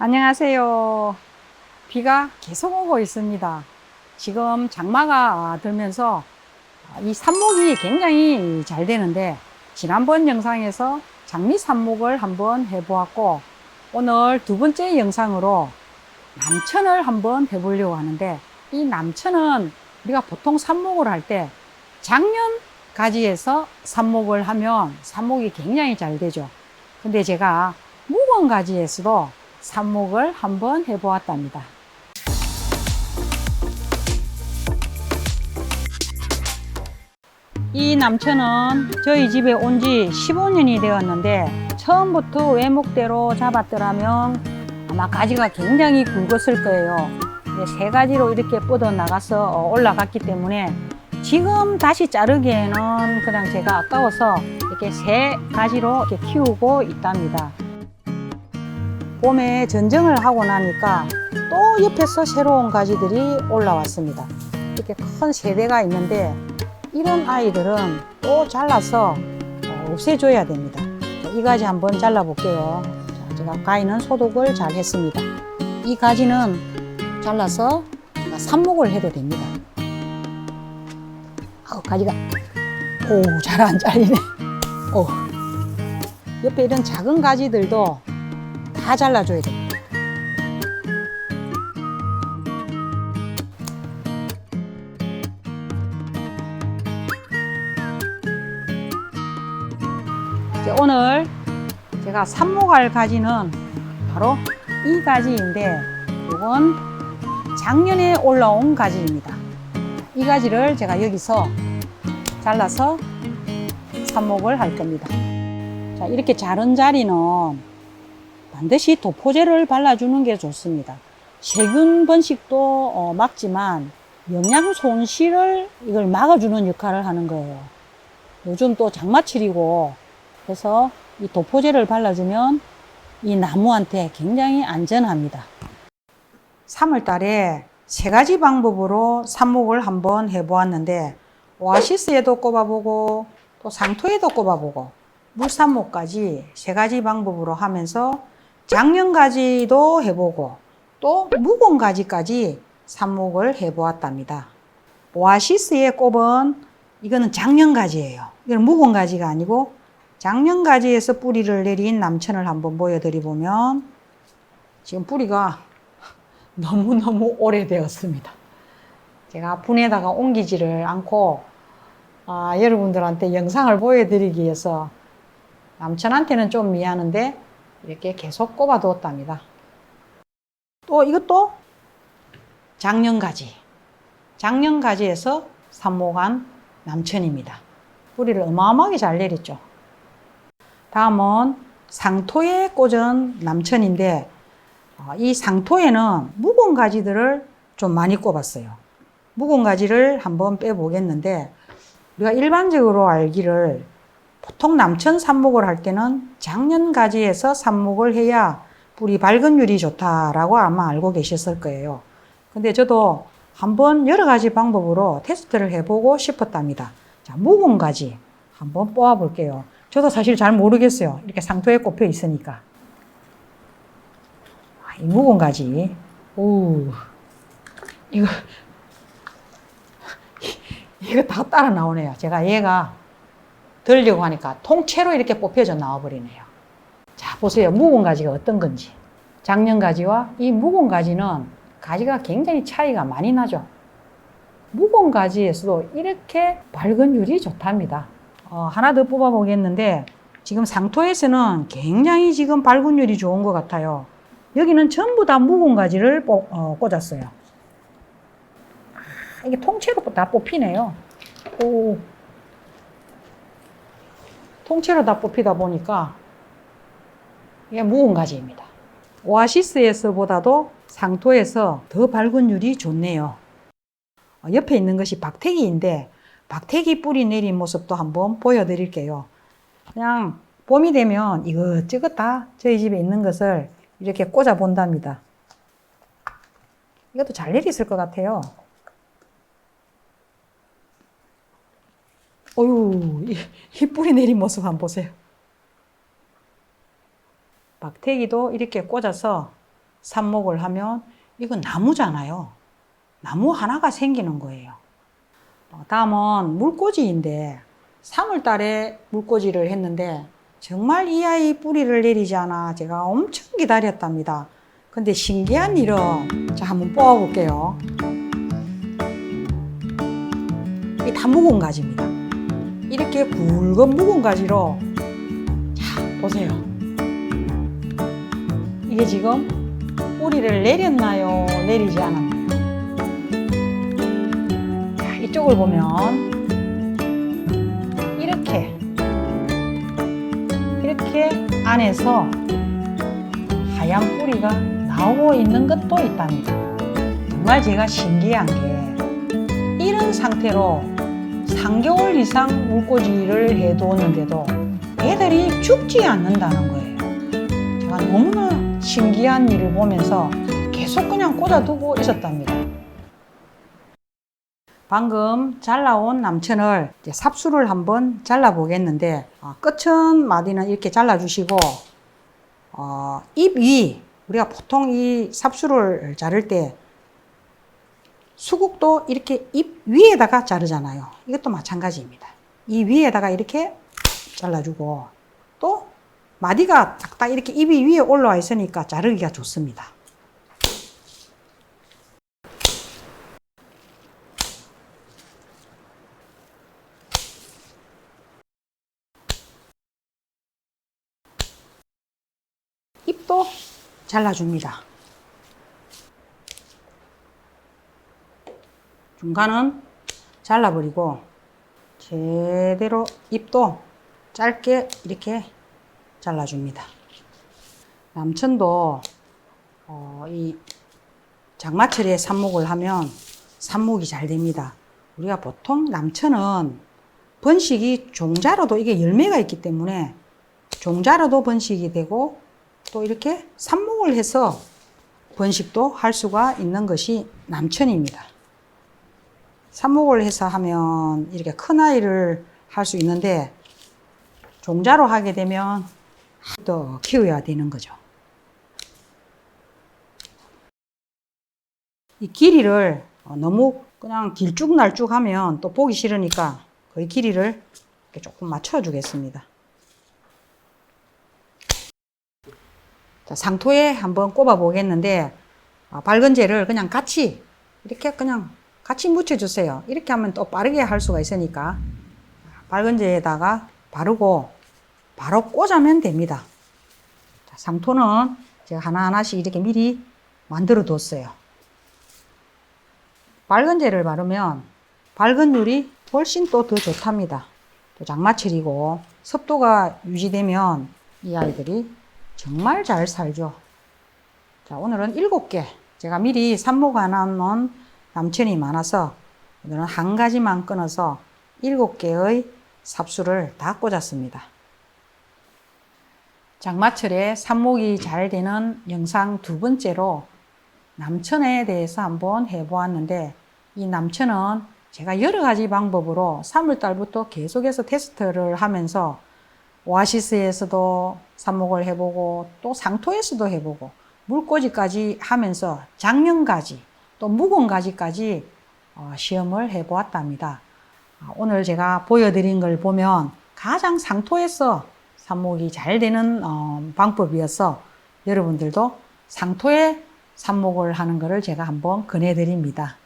안녕하세요. 비가 계속 오고 있습니다. 지금 장마가 들면서 이 삽목이 굉장히 잘 되는데 지난번 영상에서 장미 삽목을 한번 해보았고 오늘 두 번째 영상으로 남천을 한번 해보려고 하는데 이 남천은 우리가 보통 삽목을 할 때 작년 가지에서 삽목을 하면 삽목이 굉장히 잘 되죠. 근데 제가 무건 가지에서도 삽목을 한번 해보았답니다. 이 남천은 저희 집에 온 지 15년이 되었는데 처음부터 외목대로 잡았더라면 아마 가지가 굉장히 굵었을 거예요. 세 가지로 이렇게 뻗어 나가서 올라갔기 때문에 지금 다시 자르기에는 그냥 제가 아까워서 이렇게 세 가지로 이렇게 키우고 있답니다. 봄에 전정을 하고 나니까 또 옆에서 새로운 가지들이 올라왔습니다. 이렇게 큰 세대가 있는데 이런 아이들은 또 잘라서 어, 없애줘야 됩니다. 자, 이 가지 한번 잘라볼게요. 자, 제가 가위는 소독을 잘 했습니다. 이 가지는 잘라서 삽목을 해도 됩니다. 아우, 가지가, 오, 잘 안 잘리네. 오. 옆에 이런 작은 가지들도 다 잘라줘야 됩니다. 이제 오늘 제가 삽목할 가지는 바로 이 가지인데 이건 작년에 올라온 가지입니다. 이 가지를 제가 여기서 잘라서 삽목을 할 겁니다. 자, 이렇게 자른 자리는 반드시 도포제를 발라주는 게 좋습니다. 세균 번식도 어, 막지만 영양 손실을 이걸 막아주는 역할을 하는 거예요. 요즘 또 장마철이고 그래서 이 도포제를 발라주면 이 나무한테 굉장히 안전합니다. 3월 달에 세 가지 방법으로 삽목을 한번 해보았는데 오아시스에도 꼽아보고 또 상토에도 꼽아보고 물삽목까지 세 가지 방법으로 하면서 작년 가지도 해보고 또 무공가지까지 삽목을 해보았답니다. 오아시스에 꼽은 이거는 작년 가지예요. 이건 무공가지가 아니고 작년 가지에서 뿌리를 내린 남천을 한번 보여드리 보면 지금 뿌리가 너무너무 오래되었습니다. 제가 분에다가 옮기지를 않고 아, 여러분들한테 영상을 보여드리기 위해서 남천한테는 좀 미안한데 이렇게 계속 꼽아 두었답니다. 또 이것도 작년가지. 작년가지에서 삽목한 남천입니다. 뿌리를 어마어마하게 잘 내렸죠. 다음은 상토에 꽂은 남천인데 어, 이 상토에는 묵은 가지들을 좀 많이 꼽았어요. 묵은 가지를 한번 빼보겠는데 우리가 일반적으로 알기를 보통 남천 삽목을 할 때는 작년 가지에서 삽목을 해야 뿌리 발근율이 좋다라고 아마 알고 계셨을 거예요. 근데 저도 한번 여러 가지 방법으로 테스트를 해보고 싶었답니다. 자, 묵은 가지 한번 뽑아 볼게요. 저도 사실 잘 모르겠어요. 이렇게 상토에 꼽혀 있으니까. 아, 이 묵은 가지. 오, 이거, 이거 다 따라 나오네요. 제가 얘가 들려고 하니까 통째로 이렇게 뽑혀져 나와버리네요. 자, 보세요. 묵은 가지가 어떤 건지. 작년 가지와 이 묵은 가지는 가지가 굉장히 차이가 많이 나죠. 묵은 가지에서도 이렇게 발근율이 좋답니다. 어, 하나 더 뽑아 보겠는데 지금 상토에서는 굉장히 지금 발근율이 좋은 것 같아요. 여기는 전부 다 묵은 가지를 뽑, 어, 꽂았어요. 아, 이게 통째로 다 뽑히네요. 오. 통째로 다 뽑히다 보니까 이게 묵은 가지입니다. 오아시스에서보다도 상토에서 더 발근율이 좋네요. 어, 옆에 있는 것이 박태기인데 박태기 뿌리 내린 모습도 한번 보여드릴게요. 그냥 봄이 되면 이것저것 다 저희 집에 있는 것을 이렇게 꽂아 본답니다. 이것도 잘 내렸을 것 같아요. 어유 이, 이 뿌리 내린 모습 한번 보세요. 박태기도 이렇게 꽂아서 삽목을 하면 이건 나무잖아요. 나무 하나가 생기는 거예요. 어, 다음은 물꽂이인데 3월 달에 물꽂이를 했는데 정말 이 아이 뿌리를 내리지 않아 제가 엄청 기다렸답니다. 근데 신기한 일은 자 한번 뽑아볼게요. 이게 다 묵은 가지입니다. 이렇게 굵은 묵은 가지로 자 보세요. 이게 지금 뿌리를 내렸나요? 내리지 않았나요? 자, 이쪽을 보면 이렇게 이렇게 안에서 하얀 뿌리가 나오고 있는 것도 있답니다. 정말 제가 신기한 게 이런 상태로 3개월 이상 물꽂이를 해두었는데도 애들이 죽지 않는다는 거예요. 제가 너무나 신기한 일을 보면서 계속 그냥 꽂아두고 있었답니다. 방금 잘라온 남천을 삽수를 한번 잘라보겠는데 어, 끝은 마디는 이렇게 잘라주시고 어, 입 위, 우리가 보통 이 삽수를 자를 때 수국도 이렇게 입 위에다가 자르잖아요. 이것도 마찬가지입니다. 이 위에다가 이렇게 잘라주고 또 마디가 딱딱 이렇게 입이 위에 올라와 있으니까 자르기가 좋습니다. 잎도 잘라줍니다. 중간은 잘라버리고 제대로 잎도 짧게 이렇게 잘라줍니다. 남천도 어, 이 장마철에 삽목을 하면 삽목이 잘 됩니다. 우리가 보통 남천은 번식이 종자로도 이게 열매가 있기 때문에 종자로도 번식이 되고 또 이렇게 삽목을 해서 번식도 할 수가 있는 것이 남천입니다. 삽목을 해서 하면 이렇게 큰 아이를 할 수 있는데 종자로 하게 되면 또 키워야 되는 거죠. 이 길이를 어, 너무 그냥 길쭉날쭉 하면 또 보기 싫으니까 거의 길이를 이렇게 조금 맞춰주겠습니다. 자, 상토에 한번 꼽아 보겠는데 아, 밝은 재를 그냥 같이 이렇게 그냥 같이 묻혀주세요. 이렇게 하면 또 빠르게 할 수가 있으니까 밝은 재에다가 바르고 바로 꽂으면 됩니다. 자, 상토는 제가 하나하나씩 이렇게 미리 만들어 뒀어요. 밝은 재를 바르면 밝은율이 훨씬 또 더 좋답니다. 또 장마철이고 습도가 유지되면 이 아이들이 정말 잘 살죠. 자, 오늘은 일곱 개. 제가 미리 삽목 안 하는 남천이 많아서 오늘은 한 가지만 끊어서 일곱 개의 삽수를 다 꽂았습니다. 장마철에 삽목이 잘 되는 영상 두 번째로 남천에 대해서 한번 해보았는데 이 남천은 제가 여러 가지 방법으로 3월달부터 계속해서 테스트를 하면서 오아시스에서도 삽목을 해보고 또 상토에서도 해보고 물꽂이까지 하면서 작년가지 또 묵은 가지까지 어, 시험을 해보았답니다. 아, 오늘 제가 보여드린 걸 보면 가장 상토에서 삽목이 잘 되는 어, 방법이어서 여러분들도 상토에 삽목을 하는 것을 제가 한번 권해드립니다.